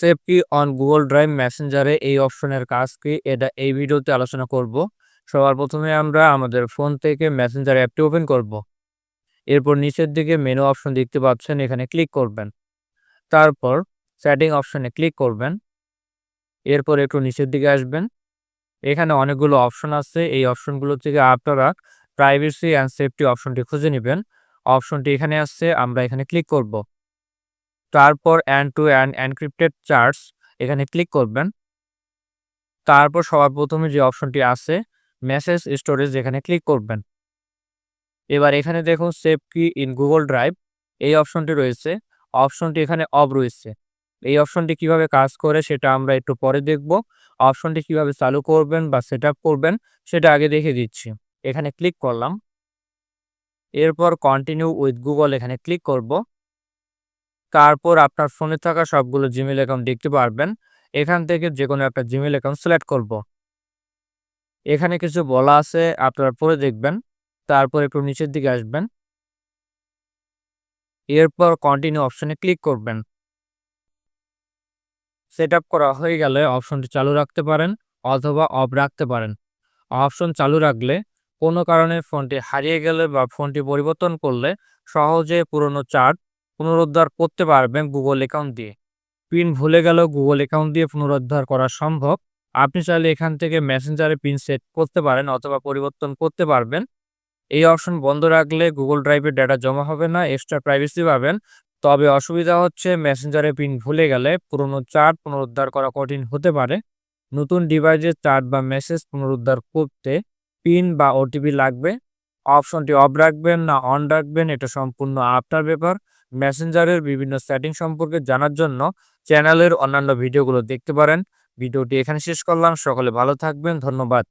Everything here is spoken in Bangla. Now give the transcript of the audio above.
সেভ কি অন গুগল ড্রাইভ মেসেঞ্জারে এই অপশনের কাজ কি? এটা এই ভিডিওতে আলোচনা করব। সবার প্রথমে আমরা আমাদের ফোন থেকে মেসেঞ্জার অ্যাপটি ওপেন করব। এরপর নিচের দিকে মেনু অপশন দেখতে পাচ্ছেন, এখানে ক্লিক করবেন। তারপর সেটিং অপশনে ক্লিক করবেন। এরপর একটু নিচের দিকে আসবেন। এখানে অনেকগুলো অপশন আছে। এই অপশনগুলো থেকে আপনারা প্রাইভেসি অ্যান্ড সেফটি অপশনটি খুঁজে নেবেন। অপশনটি এখানে আসছে, আমরা এখানে ক্লিক করব। তারপর end to end encrypted chats এখানে ক্লিক করবেন। তারপর সবার প্রথমে যে অপশনটি আছে মেসেজ স্টোরেজ এখানে ক্লিক করবেন। এবার এখানে দেখুন সেভ কি ইন গুগল ড্রাইভ এই অপশনটি রয়েছে। অপশনটি এখানে অফ রয়েছে। এই অপশনটি কীভাবে কাজ করে, সেটা আমরা একটু পরে দেখব। অপশনটি কীভাবে চালু করবেন বা সেট করবেন, সেটা আগে দেখে দিচ্ছি। এখানে ক্লিক করলাম। এরপর কন্টিনিউ উইথ গুগল এখানে ক্লিক করব। তারপর আপনার ফোনে থাকা সবগুলো জিমেল অ্যাকাউন্ট দেখতে পারবেন। এখান থেকে যে কোনো একটা জিমেল অ্যাকাউন্ট সিলেক্ট করব। এখানে কিছু বলা আছে, আপনারা পরে দেখবেন। তারপর একটু নিচের দিকে আসবেন। এরপর কন্টিনিউ অপশনে ক্লিক করবেন। সেট করা হয়ে গেলে অপশনটি চালু রাখতে পারেন অথবা অফ রাখতে পারেন। অপশন চালু রাখলে কোনো কারণে ফোনটি হারিয়ে গেলে বা ফোনটি পরিবর্তন করলে সহজে পুরনো চার্ট পুনরুদ্ধার করতে পারবেন গুগল অ্যাকাউন্ট দিয়ে। পিন ভুলে গেলেও গুগল অ্যাকাউন্ট দিয়ে পুনরুদ্ধার করা সম্ভব। আপনি চাইলে এখান থেকে মেসেঞ্জারে পিন সেট করতে পারেন অথবা পরিবর্তন করতে পারবেন। এই অপশন বন্ধ রাখলে গুগল ড্রাইভের ডেটা জমা হবে না এক্সট্রা প্রাইভেসি পাবেন। তবে অসুবিধা হচ্ছে মেসেঞ্জারে পিন ভুলে গেলে পুরনো চার্ট পুনরুদ্ধার করা কঠিন হতে পারে। নতুন ডিভাইসের চার্ট বা মেসেজ পুনরুদ্ধার করতে পিন বা ওটিপি লাগবে। অপশনটি অফ রাখবেন না অন রাখবেন, এটা সম্পূর্ণ আপনার ব্যাপার। মেসেঞ্জারের বিভিন্ন সেটিং সম্পর্কে জানার জন্য চ্যানেলের অন্যান্য ভিডিওগুলো দেখতে পারেন। ভিডিওটি এখানে শেষ করলাম। সকলে ভালো থাকবেন। ধন্যবাদ।